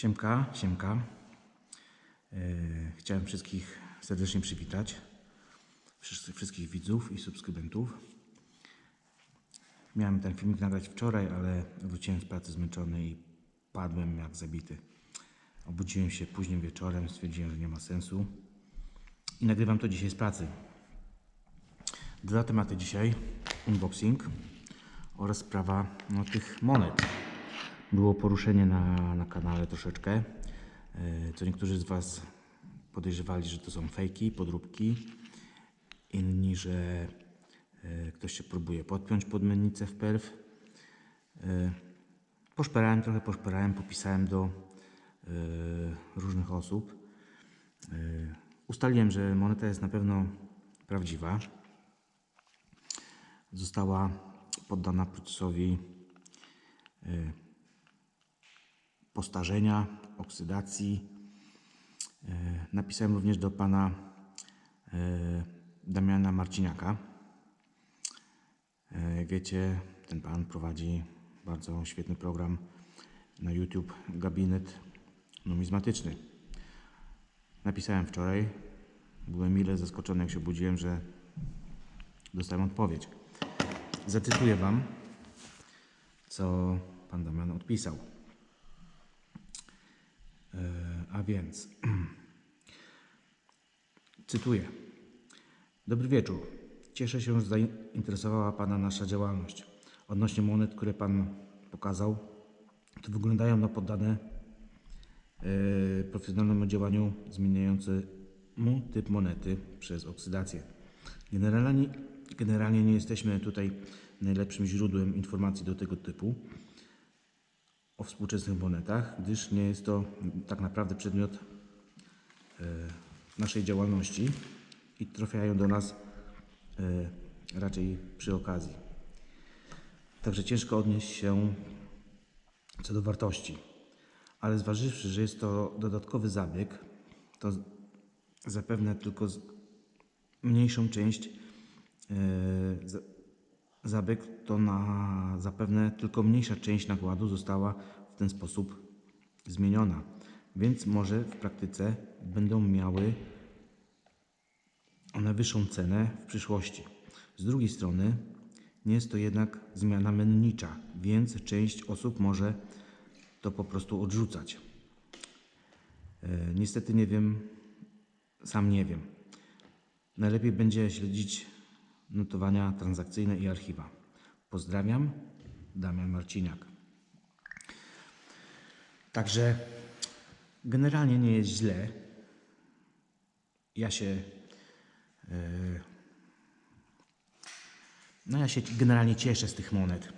Siemka, siemka. E, Chciałem wszystkich serdecznie przywitać. Wszystkich widzów i subskrybentów. Miałem ten filmik nagrać wczoraj, ale wróciłem z pracy zmęczony i padłem jak zabity. Obudziłem się późnym wieczorem, stwierdziłem, że nie ma sensu. I nagrywam to dzisiaj z pracy. Dwa tematy dzisiaj. Unboxing oraz sprawa no, tych monet. Było poruszenie na, na kanale troszeczkę. e, Co niektórzy z Was podejrzewali, że to są fejki, podróbki. Inni, że e, ktoś się próbuje podpiąć pod mennicę wpierw. E, Poszperałem trochę, poszperałem, popisałem do różnych osób. Ustaliłem, że moneta jest na pewno prawdziwa. Została poddana procesowi postarzenia, oksydacji. E, Napisałem również do pana e, Damiana Marciniaka. E, Jak wiecie, ten pan prowadzi bardzo świetny program na YouTube Gabinet Numizmatyczny. Napisałem wczoraj. Byłem mile zaskoczony, jak się obudziłem, że dostałem odpowiedź. Zacytuję Wam, co pan Damian odpisał. E, A więc, cytuję. Dobry wieczór. Cieszę się, że zainteresowała Pana nasza działalność. Odnośnie monet, które Pan pokazał, to wyglądają na poddane e, profesjonalnemu działaniu zmieniającemu typ monety przez oksydacji. Generalnie, generalnie nie jesteśmy tutaj najlepszym źródłem informacji do tego typu o współczesnych monetach, gdyż nie jest to tak naprawdę przedmiot e, naszej działalności i trafiają do nas e, raczej przy okazji. Także ciężko odnieść się co do wartości. Ale zważywszy, że jest to dodatkowy zabieg, to zapewne tylko mniejszą część za- zabieg to na zapewne tylko mniejsza część nakładu została w ten sposób zmieniona. Więc może w praktyce będą miały one wyższą cenę w przyszłości. Z drugiej strony nie jest to jednak zmiana mennicza, więc część osób może to po prostu odrzucać. E, Niestety nie wiem, sam nie wiem. Najlepiej będzie śledzić notowania transakcyjne i archiwa. Pozdrawiam, Damian Marciniak. Także generalnie nie jest źle. Ja się. e, No, ja się generalnie cieszę z tych monet.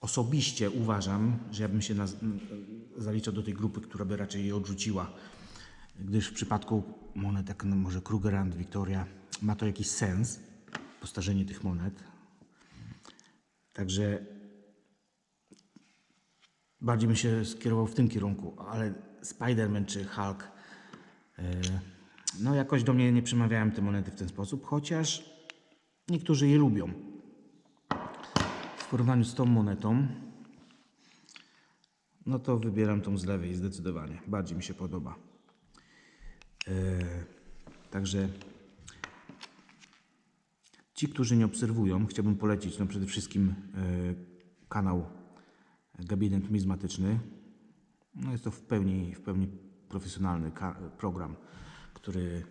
Osobiście uważam, że ja bym się zaliczał do tej grupy, która by raczej je odrzuciła, gdyż w przypadku monet, jak no może Krugerrand, Victoria, ma to jakiś sens, postarzenie tych monet. Także bardziej bym się skierował w tym kierunku, ale Spider-Man czy Hulk, e, no jakoś do mnie nie przemawiają te monety w ten sposób, chociaż niektórzy je lubią. W porównaniu z tą monetą, no to wybieram tą z lewej zdecydowanie. Bardziej mi się podoba. E, Także ci, którzy nie obserwują, chciałbym polecić no przede wszystkim e, kanał Gabinet Numizmatyczny. No jest to w pełni, w pełni profesjonalny program, który,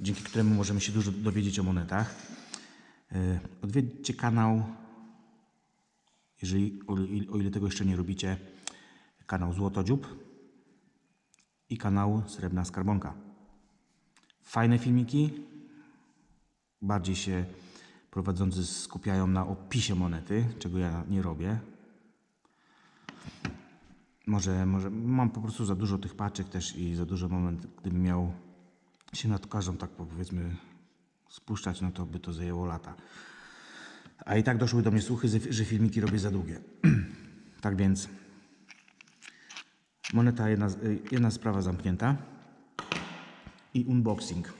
dzięki któremu możemy się dużo dowiedzieć o monetach. E, Odwiedźcie kanał, jeżeli, o ile tego jeszcze nie robicie, kanał Złotodziób i kanał Srebrna Skarbonka. Fajne filmiki, bardziej się prowadzący skupiają na opisie monety, czego ja nie robię. Może, może mam po prostu za dużo tych paczek też i za dużo moment, gdybym miał się nad każdą tak powiedzmy spuszczać, no to by to zajęło lata. A i tak doszły do mnie słuchy, że- filmiki robię za długie. tak więc moneta jedna, jedna sprawa zamknięta i unboxing.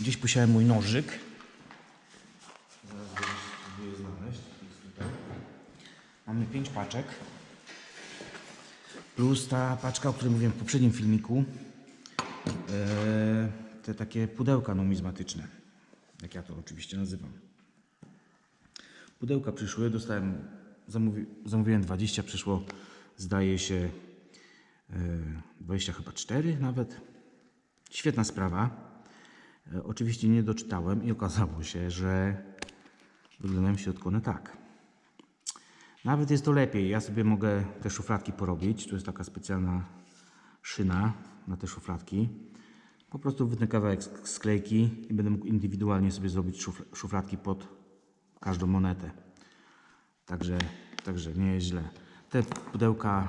Gdzieś posiałem mój nożyk. Zaraz go spróbuję znaleźć. Mamy pięć paczek. Plus ta paczka, o której mówiłem w poprzednim filmiku. E, te takie pudełka numizmatyczne. Jak ja to oczywiście nazywam. Pudełka przyszły, dostałem, zamówi, zamówiłem 20, przyszło zdaje się e, 20 chyba 4 nawet. Świetna sprawa. E, oczywiście nie doczytałem i okazało się, że wyglądają w środku one tak. Nawet jest to lepiej. Ja sobie mogę te szufladki porobić. Tu jest taka specjalna szyna na te szufladki. Po prostu wytnę kawałek sk- sklejki i będę mógł indywidualnie sobie zrobić szuf- szufladki pod każdą monetę. Także, także nie jest źle. Te pudełka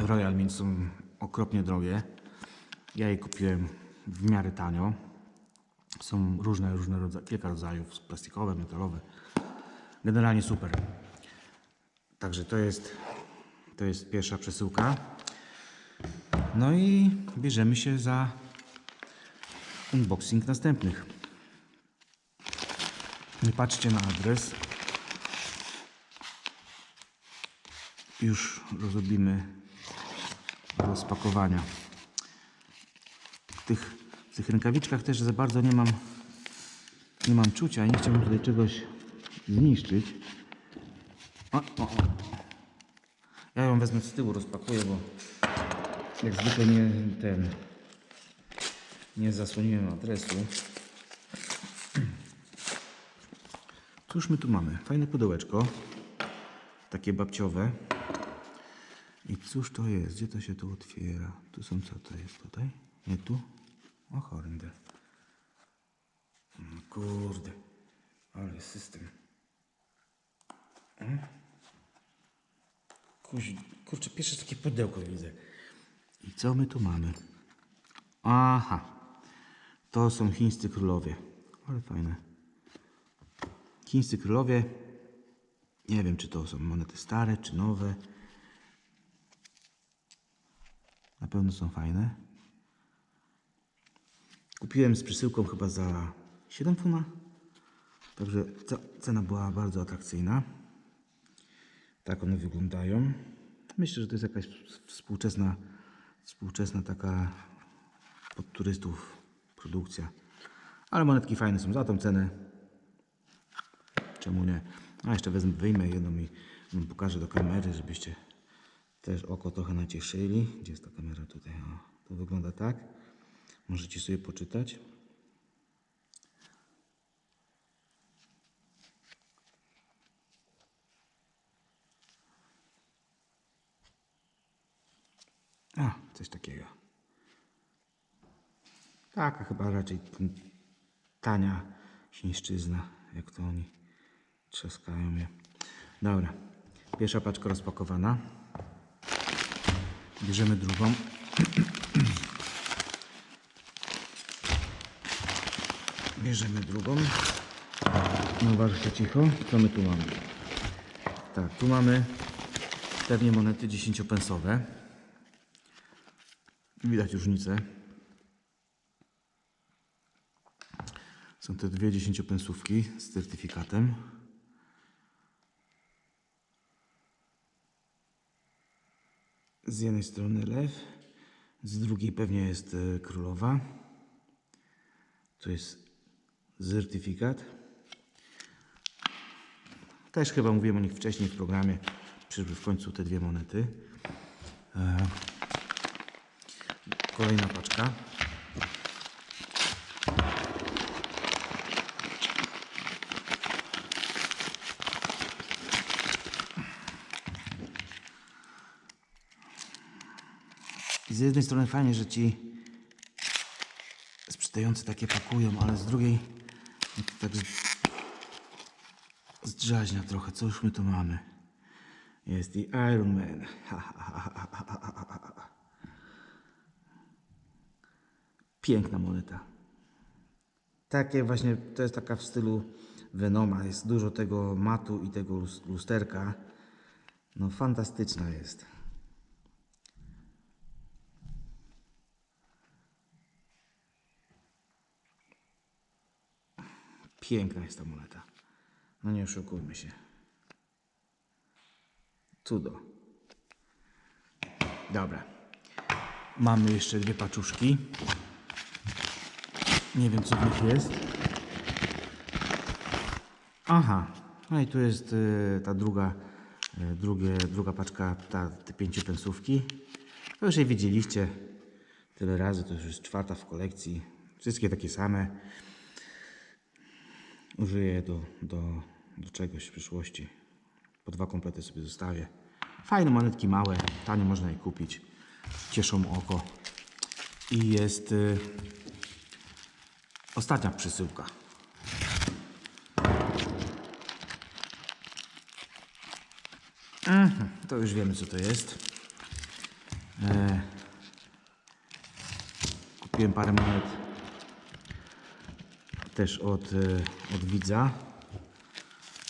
y, Royal Mint są okropnie drogie. Ja je kupiłem w miarę tanio. Są różne, różne rodzaje, kilka rodzajów, plastikowe, metalowe. Generalnie super. Także to jest, to jest pierwsza przesyłka. No i bierzemy się za unboxing następnych. Nie patrzcie na adres. Już rozrobimy rozpakowania. Tych, tych rękawiczkach też za bardzo nie mam, nie mam czucia. Nie chciałbym tutaj czegoś zniszczyć. O, o, o. Ja ją wezmę z tyłu, rozpakuję, bo jak zwykle nie ten nie zasłoniłem adresu. Cóż my tu mamy? Fajne pudełeczko. Takie babciowe. I cóż to jest? Gdzie to się tu otwiera? Tu są co to jest tutaj? Nie tu? O horndę. No kurde. Ale system. Mm. Kurczę, pierwsze takie pudełko widzę. I co my tu mamy? Aha. To są chińscy królowie. Ale fajne. Chińscy królowie. Nie wiem, czy to są monety stare, czy nowe. Na pewno są fajne. Kupiłem z przesyłką chyba za 7 funa. Także ce- cena była bardzo atrakcyjna. Tak one wyglądają. Myślę, że to jest jakaś współczesna, współczesna taka pod turystów produkcja. Ale monetki fajne są za tą cenę. Czemu nie? A jeszcze wezmę, wyjmę jedną i wam pokażę do kamery, żebyście też oko trochę nacieszyli. Gdzie jest ta kamera tutaj? O, to wygląda tak. Możecie sobie poczytać. A, coś takiego. Taka chyba raczej tania chińszczyzna, jak to oni trzaskają je. Dobra, pierwsza paczka rozpakowana. Bierzemy drugą. Bierzemy drugą. No uważajcie cicho. Co my tu mamy? Tak, tu mamy pewnie monety 10-pensowe. Widać różnicę. Są te dwie dziesięciopensówki z certyfikatem. Z jednej strony lew, z drugiej pewnie jest e, królowa. To jest certyfikat. Też chyba mówiłem o nich wcześniej w programie. Przyszły w końcu te dwie monety. E, Kolejna paczka. I z jednej strony fajnie, że ci sprzedający takie pakują, ale z drugiej tak zdrzaźnia trochę, co już my tu mamy. Jest i Iron Man. Piękna moneta. Takie właśnie, to jest taka w stylu Venoma. Jest dużo tego matu i tego lusterka. No fantastyczna jest. Piękna jest ta moneta. No nie oszukujmy się. Cudo. Dobra. Mamy jeszcze dwie paczuszki. Nie wiem co w nich jest. Aha. No i tu jest y, ta druga, y, drugie, druga paczka, ta, te pięciopensówki. To już je widzieliście tyle razy, to już jest czwarta w kolekcji. Wszystkie takie same. Użyję je do, do, do czegoś w przyszłości. Po dwa komplety sobie zostawię. Fajne monetki małe, tanie można je kupić. Cieszą oko. I jest y, ostatnia przesyłka. Mhm, to już wiemy co to jest. E, kupiłem parę monet też od, e, od widza,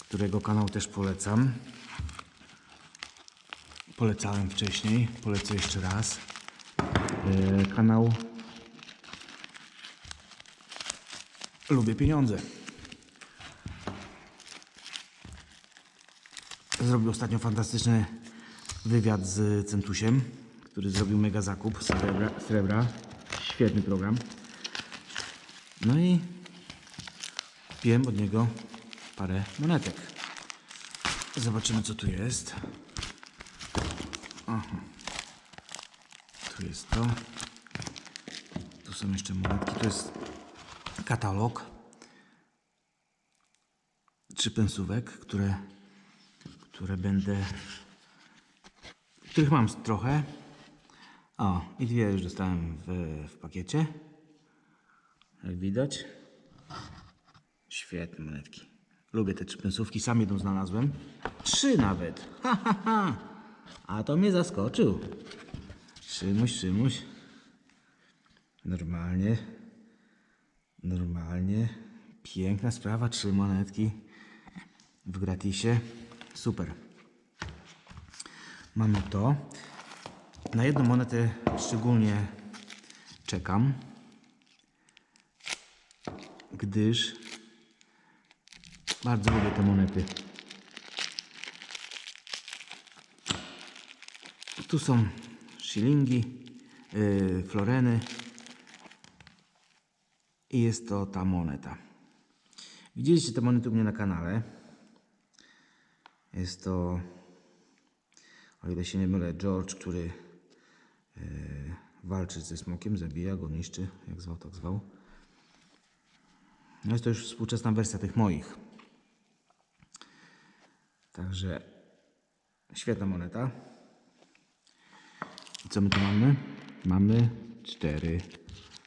którego kanał też polecam. Polecałem wcześniej, polecę jeszcze raz. E, kanał Lubię pieniądze. Zrobił ostatnio fantastyczny wywiad z Centusiem, który zrobił mega zakup srebra. srebra. Świetny program. No i kupiłem od niego parę monetek. Zobaczymy co tu jest. Aha. Tu jest to. Tu są jeszcze monetki. Tu jest katalog. Trzy pensówek, które, które będę. których mam trochę. O, i dwie już dostałem w, w pakiecie. Jak widać. Świetne monetki. Lubię te trzy pensówki, sam jedną znalazłem. Trzy nawet. Ha, ha, ha. A to mnie zaskoczył. Szymuś, Szymuś. Normalnie. Normalnie. Piękna sprawa. Trzy monetki w gratisie. Super. Mamy to. Na jedną monetę szczególnie czekam, gdyż bardzo lubię te monety. Tu są shilingi, yy, floreny i jest to ta moneta. Widzieliście te monety u mnie na kanale. Jest to, o ile się nie mylę, George, który yy, walczy ze smokiem, zabija go, niszczy, jak zwał, tak zwał. No jest to już współczesna wersja tych moich. Także świetna moneta. I co my tu mamy? Mamy cztery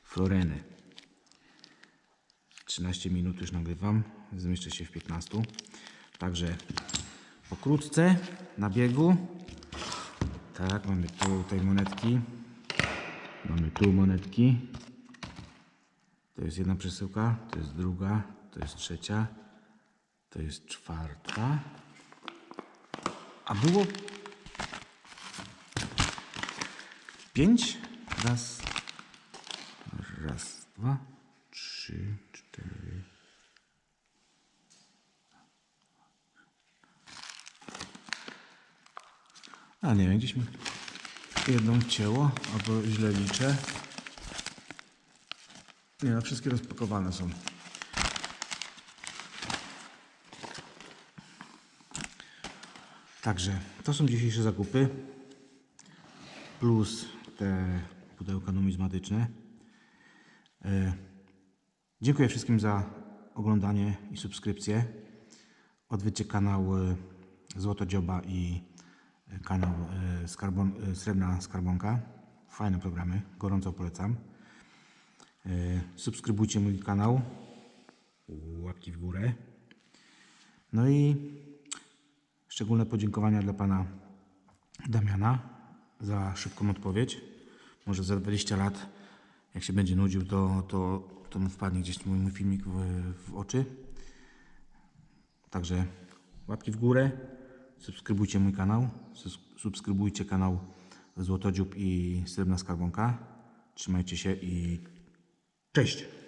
floreny. 13 minut już nagrywam. Zmieszczę się w 15. Także pokrótce na biegu. Tak, mamy tutaj monetki. Mamy tu monetki. To jest jedna przesyłka, to jest druga, to jest trzecia, to jest czwarta. A było pięć. Raz, raz, dwa, trzy, cztery. A nie gdzieś mi jedną cięło, albo źle liczę. Nie, no wszystkie rozpakowane są. Także to są dzisiejsze zakupy. Plus te pudełka numizmatyczne. E, Dziękuję wszystkim za oglądanie i subskrypcję. Odwiedźcie kanał e, Złotodzioba i e, kanał e, Skarbon, Srebrna Skarbonka. Fajne programy, gorąco polecam. Subskrybujcie mój kanał. Łapki w górę. No i szczególne podziękowania dla pana Damiana za szybką odpowiedź. Może za 20 lat, jak się będzie nudził, to, to, to mu wpadnie gdzieś mój, mój filmik w, w oczy. Także łapki w górę, subskrybujcie mój kanał, subskrybujcie kanał Złotodziób i Srebrna Skarbonka. Trzymajcie się i cześć!